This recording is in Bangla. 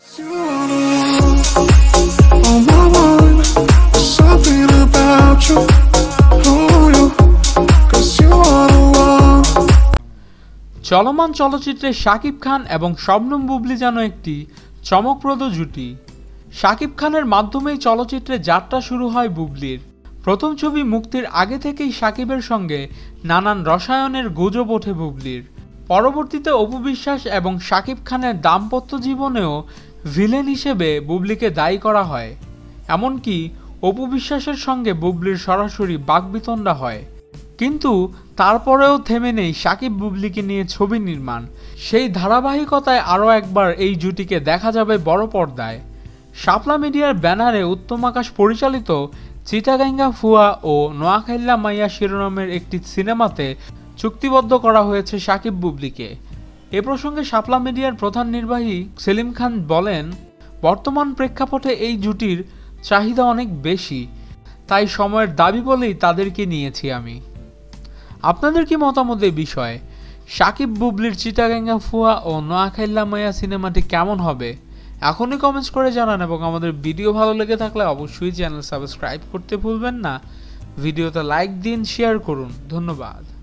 চলমান চলচ্চিত্রে শাকিব খান এবং শবনম বুবলি যেন একটি চমকপ্রদ জুটি। শাকিব খানের মাধ্যমেই চলচ্চিত্রে যাত্রা শুরু হয় বুবলির। প্রথম ছবি মুক্তির আগে থেকেই শাকিবের সঙ্গে নানান রসায়নের গুজব ওঠে বুবলির। পরবর্তীতে অপু বিশ্বাস এবং শাকিব খানের দাম্পত্য জীবনেও ভিলেন হিসেবে বুবলিকে দায়ী করা হয়, এমনকি অপু বিশ্বাসের সঙ্গে বুবলির সরাসরি বাকবিতণ্ডা হয়। কিন্তু তারপরেও থেমে নেই সাকিব বুবলিকে নিয়ে ছবি নির্মাণ। সেই ধারাবাহিকতায় আরও একবার এই জুটিকে দেখা যাবে বড় পর্দায়। শাপলা মিডিয়ার ব্যানারে উত্তম আকাশ পরিচালিত চিটাগাঙ্গা ফুয়া ও নোয়াখাইল্লা মাইয়া শিরোনামের একটি সিনেমাতে চুক্তিবদ্ধ করা হয়েছে সাকিব বুবলিকে। এ প্রসঙ্গে শাপলা মিডিয়ার প্রধান নির্বাহী সেলিম খান বলেন, বর্তমান প্রেক্ষাপটে এই জুটির চাহিদা অনেক বেশি। তাই সময়ের দাবি বলেই তাদেরকে নিয়েছি আমি। আপনাদের কি মতামত এই বিষয়ে? সাকিব বুবলির চিটাগাঙ্গা ফুয়া ও নোয়াখাইল্লা মাইয়া সিনেমাটি কেমন হবে? এখনই কমেন্টস করে জানান এবং আমাদের ভিডিও ভালো লেগে থাকলে অবশ্যই চ্যানেল সাবস্ক্রাইব করতে ভুলবেন না। ভিডিওতে লাইক দিন শেয়ার করুন। ধন্যবাদ।